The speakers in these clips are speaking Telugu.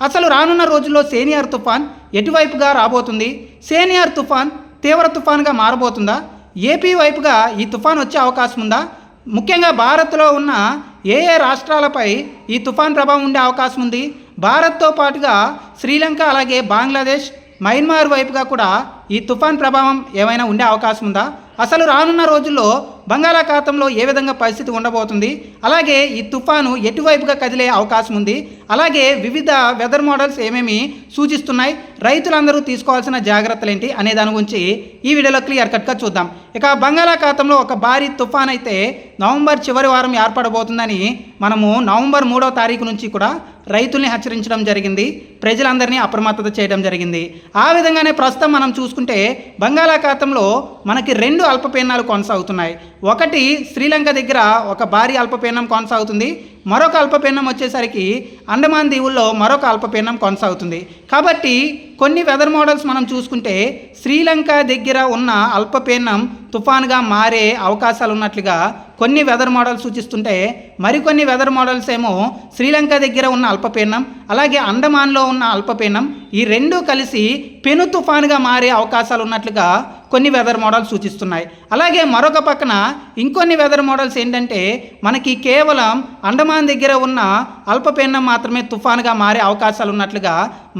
అసలు రానున్న రోజుల్లో సేనియర్ తుఫాన్ ఎటువైపుగా రాబోతుంది? సేనియర్ తుఫాన్ తీవ్ర తుఫాన్గా మారబోతుందా? ఏపీ వైపుగా ఈ తుఫాన్ వచ్చే అవకాశం ఉందా? ముఖ్యంగా భారత్లో ఉన్న ఏ ఏ రాష్ట్రాలపై ఈ తుఫాన్ ప్రభావం ఉండే అవకాశం ఉంది? భారత్తో పాటుగా శ్రీలంక అలాగే బంగ్లాదేశ్ మయన్మార్ వైపుగా కూడా ఈ తుఫాన్ ప్రభావం ఏమైనా ఉండే అవకాశం ఉందా? అసలు రానున్న రోజుల్లో బంగాళాఖాతంలో ఏ విధంగా పరిస్థితి ఉండబోతుంది? అలాగే ఈ తుఫాను ఎటువైపుగా కదిలే అవకాశం ఉంది? అలాగే వివిధ వెదర్ మోడల్స్ ఏమేమి సూచిస్తున్నాయి? రైతులందరూ తీసుకోవాల్సిన జాగ్రత్తలు ఏంటి అనే దాని గురించి ఈ వీడియోలో క్లియర్ కట్గా చూద్దాం. ఇక బంగాళాఖాతంలో ఒక భారీ తుఫాన్ అయితే నవంబర్ చివరి వారం ఏర్పడబోతుందని మనము నవంబర్ మూడో తారీఖు నుంచి కూడా రైతుల్ని హెచ్చరించడం జరిగింది. ప్రజలందరినీ అప్రమత్తత చేయడం జరిగింది. ఆ విధంగానే ప్రస్తుతం మనం చూసుకుంటే బంగాళాఖాతంలో మనకి రెండు అల్పపీడనాలు కొనసాగుతున్నాయి. ఒకటి శ్రీలంక దగ్గర ఒక భారీ అల్పపీడనం కొనసాగుతుంది. మరొక అల్పపీడనం వచ్చేసరికి అండమాన్ దీవుల్లో మరొక అల్పపీడనం కొనసాగుతుంది. కాబట్టి కొన్ని వెదర్ మోడల్స్ మనం చూసుకుంటే శ్రీలంక దగ్గర ఉన్న అల్పపీడనం తుఫాన్గా మారే అవకాశాలు ఉన్నట్లుగా కొన్ని వెదర్ మోడల్స్ సూచిస్తుంటే మరికొన్ని వెదర్ మోడల్స్ ఏమో శ్రీలంక దగ్గర ఉన్న అల్పపీడనం అలాగే అండమాన్లో ఉన్న అల్పపీడనం ఈ రెండు కలిసి పెను తుఫాన్గా మారే అవకాశాలు ఉన్నట్లుగా కొన్ని వెదర్ మోడల్స్ సూచిస్తున్నాయి. అలాగే మరొక పక్కన ఇంకొన్ని వెదర్ మోడల్స్ ఏంటంటే మనకి కేవలం అండమాన్ దగ్గర ఉన్న అల్పపీడనం మాత్రమే తుఫాన్గా మారే అవకాశాలు ఉన్నట్లుగా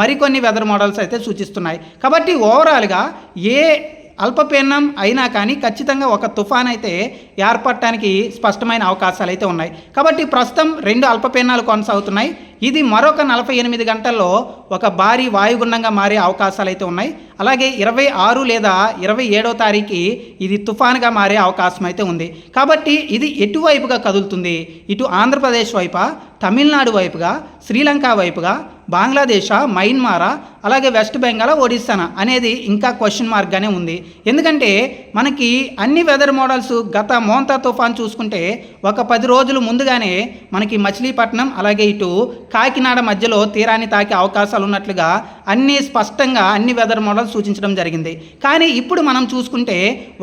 మరికొన్ని వెదర్ మోడల్స్ అయితే సూచిస్తున్నాయి. కాబట్టి ఓవరాల్గా ఏ అల్పపీడనం అయినా కానీ ఖచ్చితంగా ఒక తుఫాన్ అయితే ఏర్పడటానికి స్పష్టమైన అవకాశాలు అయితే ఉన్నాయి. కాబట్టి ప్రస్తుతం రెండు అల్పపీడనాలు కొనసాగుతున్నాయి. ఇది మరొక నలభై ఎనిమిది గంటల్లో ఒక భారీ వాయుగుండంగా మారే అవకాశాలు అయితే ఉన్నాయి. అలాగే ఇరవై ఆరు లేదా ఇరవై ఏడో తారీఖు ఇది తుఫాన్గా మారే అవకాశం అయితే ఉంది. కాబట్టి ఇది ఎటువైపుగా కదులుతుంది? ఇటు ఆంధ్రప్రదేశ్ వైపా? తమిళనాడు వైపుగా? శ్రీలంక వైపుగా? బంగ్లాదేశ్? మయన్మారా? అలాగే వెస్ట్ బెంగాల్? ఒడిస్సానా అనేది ఇంకా క్వశ్చన్ మార్క్గానే ఉంది. ఎందుకంటే మనకి అన్ని వెదర్ మోడల్స్ గత మోంతా తుఫాన్ చూసుకుంటే ఒక పది రోజులు ముందుగానే మనకి మచిలీపట్నం అలాగే ఇటు కాకినాడ మధ్యలో తీరాన్ని తాకే అవకాశాలు ఉన్నట్లుగా అన్ని స్పష్టంగా అన్ని వెదర్ మోడల్స్ సూచించడం జరిగింది. కానీ ఇప్పుడు మనం చూసుకుంటే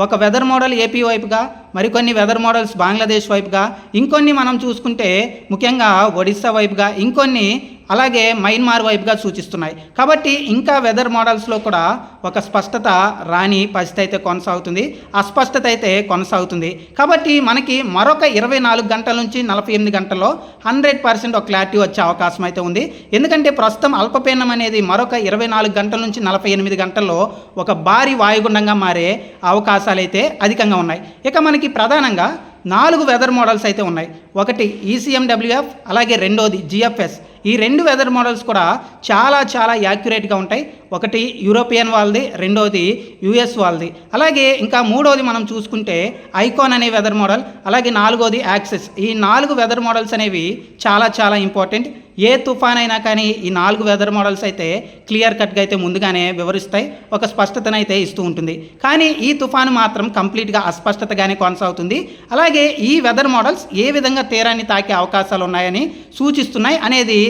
ఒక వెదర్ మోడల్ ఏపీ వైపుగా మరికొన్ని వెదర్ మోడల్స్ బంగ్లాదేశ్ వైపుగా ఇంకొన్ని మనం చూసుకుంటే ముఖ్యంగా ఒడిస్సా వైపుగా ఇంకొన్ని అలాగే మయన్మార్ వైపుగా సూచిస్తున్నాయి. కాబట్టి ఇంకా వెదర్ మోడల్స్లో కూడా ఒక స్పష్టత రాని పరిస్థితి అయితే కొనసాగుతుంది. అస్పష్టత అయితే కొనసాగుతుంది. కాబట్టి మనకి మరొక ఇరవై నాలుగు గంటల నుంచి నలభై ఎనిమిది గంటల్లో హండ్రెడ్ పర్సెంట్ ఒక క్లారిటీ వచ్చే అవకాశం అయితే ఉంది. ఎందుకంటే ప్రస్తుతం అల్పపీడనం అనేది మరొక ఇరవై నాలుగు గంటల నుంచి నలభై ఎనిమిది గంటల్లో ఒక భారీ వాయుగుండంగా మారే అవకాశాలు అయితే అధికంగా ఉన్నాయి. ఇక మనకి ప్రధానంగా నాలుగు వెదర్ మోడల్స్ అయితే ఉన్నాయి. ఒకటి ఈసీఎండబ్ల్యూఎఫ్ అలాగే రెండోది జిఎఫ్ఎస్ ఈ రెండు వెదర్ మోడల్స్ కూడా చాలా చాలా యాక్యురేట్గా ఉంటాయి. ఒకటి యూరోపియన్ వాళ్ళది రెండోది యుఎస్ వాళ్ళది. అలాగే ఇంకా మూడోది మనం చూసుకుంటే ఐకాన్ అనే వెదర్ మోడల్ అలాగే నాలుగోది యాక్సెస్ ఈ నాలుగు వెదర్ మోడల్స్ అనేవి చాలా చాలా ఇంపార్టెంట్ ఏ తుఫాన్ అయినా కానీ ఈ నాలుగు వెదర్ మోడల్స్ అయితే క్లియర్ కట్గా అయితే ముందుగానే వివరిస్తాయి ఒక స్పష్టతనైతే ఇస్తూ ఉంటుంది. కానీ ఈ తుఫాను మాత్రం కంప్లీట్గా అస్పష్టతగానే కొనసాగుతుంది. అలాగే ఈ వెదర్ మోడల్స్ ఏ విధంగా తీరాన్ని తాకే అవకాశాలు ఉన్నాయని సూచిస్తున్నాయి అనేది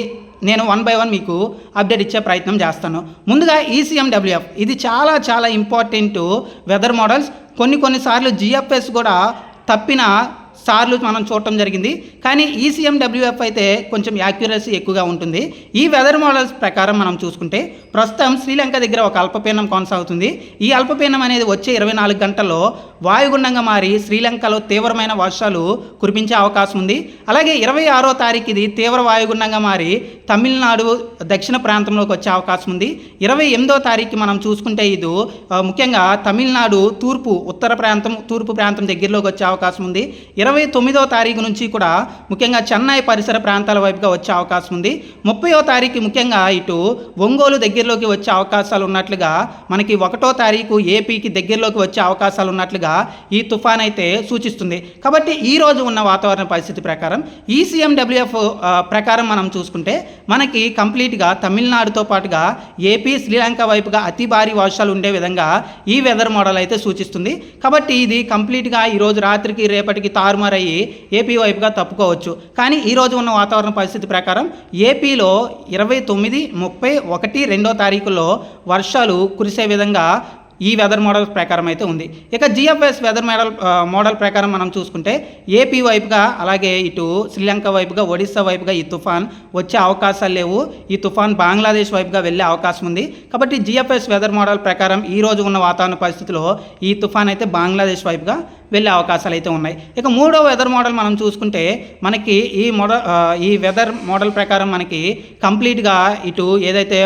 నేను వన్ బై వన్ మీకు అప్డేట్ ఇచ్చే ప్రయత్నం చేస్తాను. ముందుగా ఈసీఎండబ్ల్యూఎఫ్ ఇది చాలా చాలా ఇంపార్టెంట్ వెదర్ మోడల్స్. కొన్ని కొన్నిసార్లు జిఎఫ్ఎస్ కూడా తప్పిన సార్లు మనం చూడటం జరిగింది. కానీ ఈసీఎండబ్ల్యూఎఫ్ అయితే కొంచెం యాక్యురసీ ఎక్కువగా ఉంటుంది. ఈ వెదర్ మోడల్స్ ప్రకారం మనం చూసుకుంటే ప్రస్తుతం శ్రీలంక దగ్గర ఒక అల్పపీడనం కొనసాగుతుంది. ఈ అల్పపీడనం అనేది వచ్చే ఇరవై నాలుగు గంటల్లో వాయుగుండంగా మారి శ్రీలంకలో తీవ్రమైన వర్షాలు కురిపించే అవకాశం ఉంది. అలాగే ఇరవై ఆరో తారీఖు ఇది తీవ్ర వాయుగుండంగా మారి తమిళనాడు దక్షిణ ప్రాంతంలోకి వచ్చే అవకాశం ఉంది. ఇరవై ఎనిమిదో తారీఖు మనం చూసుకుంటే ఇది ముఖ్యంగా తమిళనాడు తూర్పు ఉత్తర ప్రాంతం తూర్పు ప్రాంతం దగ్గరలోకి వచ్చే అవకాశం ఉంది. ఇరవై తొమ్మిదో తారీఖు నుంచి కూడా ముఖ్యంగా చెన్నై పరిసర ప్రాంతాల వైపుగా వచ్చే అవకాశం ఉంది. ముప్పైవ తారీఖు ముఖ్యంగా ఇటు ఒంగోలు దగ్గరలోకి వచ్చే అవకాశాలు ఉన్నట్లుగా మనకి ఒకటో తారీఖు ఏపీకి దగ్గరలోకి వచ్చే అవకాశాలు ఉన్నట్లుగా ఈ తుఫాన్ అయితే సూచిస్తుంది. కాబట్టి ఈ రోజు ఉన్న వాతావరణ పరిస్థితి ప్రకారం ఈసీఎండబ్ల్యూఎఫ్ ప్రకారం మనం చూసుకుంటే మనకి కంప్లీట్గా తమిళనాడుతో పాటుగా ఏపీ శ్రీలంక వైపుగా అతి భారీ వర్షాలు ఉండే విధంగా ఈ వెదర్ మోడల్ అయితే సూచిస్తుంది. కాబట్టి ఇది కంప్లీట్గా ఈరోజు రాత్రికి రేపటికి తారు తారుమారయ్యి ఏపీ వైపుగా తప్పుకోవచ్చు. కానీ ఈ రోజు ఉన్న వాతావరణ పరిస్థితి ప్రకారం ఏపీలో ఇరవై తొమ్మిది ముప్పై ఒకటి రెండో తారీఖులో వర్షాలు కురిసే విధంగా ఈ వెదర్ మోడల్ ప్రకారం అయితే ఉంది. ఇక జిఎఫ్ఎస్ వెదర్ మోడల్ మోడల్ ప్రకారం మనం చూసుకుంటే ఏపీ వైపుగా అలాగే ఇటు శ్రీలంక వైపుగా ఒడిస్సా వైపుగా ఈ తుఫాన్ వచ్చే అవకాశాలు లేవు. ఈ తుఫాన్ బంగ్లాదేశ్ వైపుగా వెళ్ళే అవకాశం ఉంది. కాబట్టి జిఎఫ్ఎస్ వెదర్ మోడల్ ప్రకారం ఈ రోజు ఉన్న వాతావరణ పరిస్థితిలో ఈ తుఫాన్ అయితే బంగ్లాదేశ్ వైపుగా వెళ్ళే అవకాశాలు అయితే ఉన్నాయి. ఇక మూడో వెదర్ మోడల్ మనం చూసుకుంటే మనకి ఈ మోడల్ ఈ వెదర్ మోడల్ ప్రకారం మనకి కంప్లీట్గా ఇటు ఏదైతే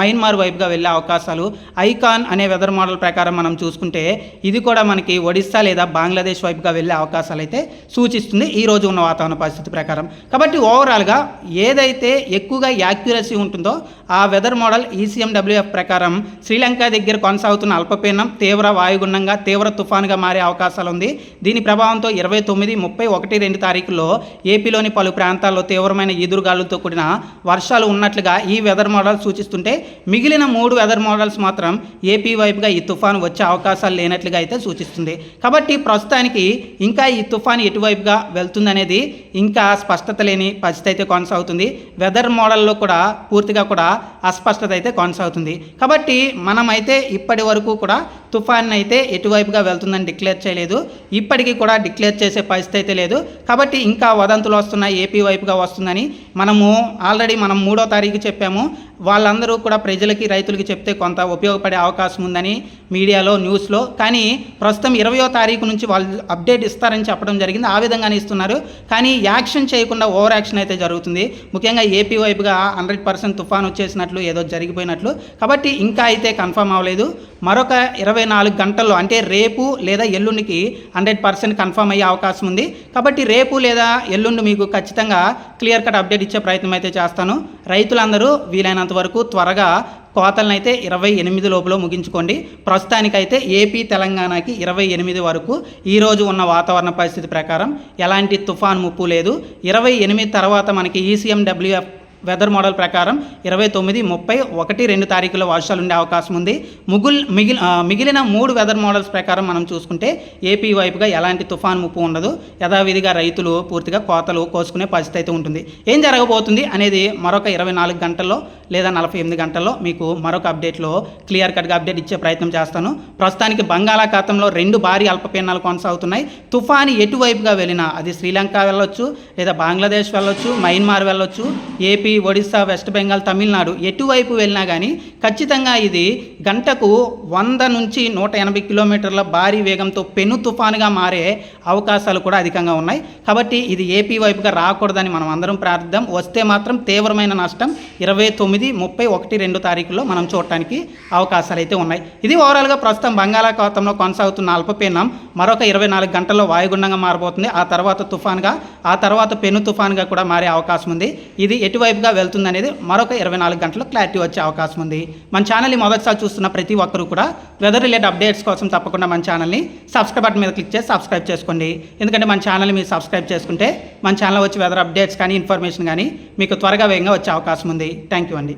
మయన్మార్ వైపుగా వెళ్ళే అవకాశాలు ఐకాన్ అనే వెదర్ మోడల్ ప్రకారం మనం చూసుకుంటే ఇది కూడా మనకి ఒడిస్సా లేదా బంగ్లాదేశ్ వైపుగా వెళ్ళే అవకాశాలు అయితే సూచిస్తుంది ఈ రోజు ఉన్న వాతావరణ పరిస్థితి ప్రకారం. కాబట్టి ఓవరాల్గా ఏదైతే ఎక్కువగా యాక్యురసీ ఉంటుందో ఆ వెదర్ మోడల్ ఈసీఎండబ్ల్యూఎఫ్ ప్రకారం శ్రీలంక దగ్గర కొనసాగుతున్న అల్పపీడనం తీవ్ర వాయుగుండంగా తీవ్ర తుఫానుగా మారే అవకాశాలు ఉంది దీని ప్రభావంతో ఇరవై తొమ్మిది ముప్పై ఒకటి రెండు తారీఖుల్లో ఏపీలోని పలు ప్రాంతాల్లో తీవ్రమైన ఈదురుగాలులతో కూడిన వర్షాలు ఉన్నట్లుగా ఈ వెదర్ మోడల్ సూచిస్తుంటే మిగిలిన మూడు వెదర్ మోడల్స్ మాత్రం ఏపీ వైపుగా ఈ తుఫాను వచ్చే అవకాశాలు లేనట్లుగా అయితే సూచిస్తుంది. కాబట్టి ప్రస్తుతానికి ఇంకా ఈ తుఫాను ఎటువైపుగా వెళ్తుందనేది ఇంకా స్పష్టత లేని పరిస్థితి అయితే కొనసాగుతుంది. వెదర్ మోడల్లో కూడా పూర్తిగా కూడా అస్పష్టత అయితే కొనసాగుతుంది. కాబట్టి మనమైతే ఇప్పటి వరకు కూడా తుఫాన్ అయితే ఎటువైపుగా వెళ్తుందని డిక్లేర్ చేయలేదు. ఇప్పటికీ కూడా డిక్లేర్ చేసే పరిస్థితి అయితే లేదు. కాబట్టి ఇంకా వదంతులు వస్తున్నాయి ఏపీ వైపుగా వస్తుందని. మనము ఆల్రెడీ మనం మూడో తారీఖు చెప్పాము. వాళ్ళందరూ కూడా ప్రజలకి రైతులకి చెప్తే కొంత ఉపయోగపడే అవకాశం ఉందని మీడియాలో న్యూస్లో. కానీ ప్రస్తుతం ఇరవయో తారీఖు నుంచి వాళ్ళు అప్డేట్ ఇస్తారని చెప్పడం జరిగింది. ఆ విధంగానే ఇస్తున్నారు. కానీ యాక్షన్ చేయకుండా ఓవర్ యాక్షన్ అయితే జరుగుతుంది. ముఖ్యంగా ఏపీ వైపుగా హండ్రెడ్ పర్సెంట్ తుఫాన్ వచ్చేసినట్లు ఏదో జరిగిపోయినట్లు. కాబట్టి ఇంకా అయితే కన్ఫర్మ్ అవ్వలేదు. మరొక ఇరవై నాలుగు గంటల్లో అంటే రేపు లేదా ఎల్లుండికి హండ్రెడ్ పర్సెంట్ కన్ఫర్మ్ అయ్యే అవకాశం ఉంది. కాబట్టి రేపు లేదా ఎల్లుండి మీకు ఖచ్చితంగా క్లియర్ కట్ అప్డేట్ ఇచ్చే ప్రయత్నం అయితే చేస్తాను. రైతులందరూ వీలైనంత వరకు త్వరగా కోతలను అయితే ఇరవై ఎనిమిది లోపల ముగించుకోండి. ప్రస్తుతానికైతే ఏపీ తెలంగాణకి ఇరవై ఎనిమిది వరకు ఈరోజు ఉన్న వాతావరణ పరిస్థితి ప్రకారం ఎలాంటి తుఫాన్ ముప్పు లేదు. ఇరవై ఎనిమిది తర్వాత మనకి ఈసీఎండబ్ల్యూఎఫ్ వెదర్ మోడల్ ప్రకారం ఇరవై తొమ్మిది ముప్పై ఒకటి రెండు తారీఖులో వర్షాలు ఉండే అవకాశం ఉంది. ముగుల్ మిగిలి మిగిలిన మూడు వెదర్ మోడల్స్ ప్రకారం మనం చూసుకుంటే ఏపీ వైపుగా ఎలాంటి తుఫాన్ ముప్పు ఉండదు. యథావిధిగా రైతులు పూర్తిగా కోతలు కోసుకునే పరిస్థితి అయితే ఉంటుంది. ఏం జరగబోతుంది అనేది మరొక ఇరవై నాలుగు గంటల్లో లేదా నలభై ఎనిమిది గంటల్లో మీకు మరొక అప్డేట్లో క్లియర్ కట్గా అప్డేట్ ఇచ్చే ప్రయత్నం చేస్తాను. ప్రస్తుతానికి బంగాళాఖాతంలో రెండు భారీ అల్పపీడనాలు కొనసాగుతున్నాయి. తుఫాను ఎటువైపుగా వెళ్ళినా అది శ్రీలంక వెళ్ళొచ్చు లేదా బంగ్లాదేశ్ వెళ్ళొచ్చు మయన్మార్ వెళ్ళొచ్చు ఏపీ ఒడిస్సా వెస్ట్ బెంగాల్ తమిళనాడు ఎటువైపు వెళ్ళినా కానీ ఖచ్చితంగా ఇది గంటకు వంద నుంచి నూట ఎనభై కిలోమీటర్ల భారీ వేగంతో పెను తుఫానుగా మారే అవకాశాలు కూడా అధికంగా ఉన్నాయి. కాబట్టి ఇది ఏపీ వైపుగా రాకూడదని మనం అందరం ప్రార్థిద్దాం. వస్తే మాత్రం తీవ్రమైన నష్టం ఇరవై తొమ్మిది ముప్పై ఒకటి రెండు తారీఖుల్లో మనం చూడటానికి అవకాశాలు అయితే ఉన్నాయి. ఇది ఓవరాల్గా ప్రస్తుతం బంగాళాఖాతంలో కొనసాగుతున్న అల్పపీనం మరొక ఇరవై నాలుగు గంటల్లో వాయుగుండంగా మారబోతుంది. ఆ తర్వాత తుఫాన్గా ఆ తర్వాత పెను తుఫాన్గా కూడా మారే అవకాశం ఉంది. ఇది ఎటువైపు వెళ్తుంది అనేది మరొక ఇరవై నాలుగు గంటల్లో క్లారిటీ వచ్చే అవకాశం ఉంది. మన ఛానల్ని మొదటిసారి చూస్తున్న ప్రతి ఒక్కరూ కూడా వెదర్ రిలేటెడ్ అప్డేట్స్ కోసం తప్పకుండా మన ఛానల్ని సబ్స్క్రైబ్ బటన్ మీద క్లిక్ చేసి సబ్స్క్రైబ్ చేసుకోండి. ఎందుకంటే మన ఛానల్ని మీరు సబ్స్క్రైబ్ చేసుకుంటే మన ఛానల్ వచ్చి వెదర్ అప్డేట్స్ కానీ ఇన్ఫర్మేషన్ కానీ మీకు త్వరగా వేగంగా వచ్చే అవకాశం ఉంది. థ్యాంక్ యూ అండి.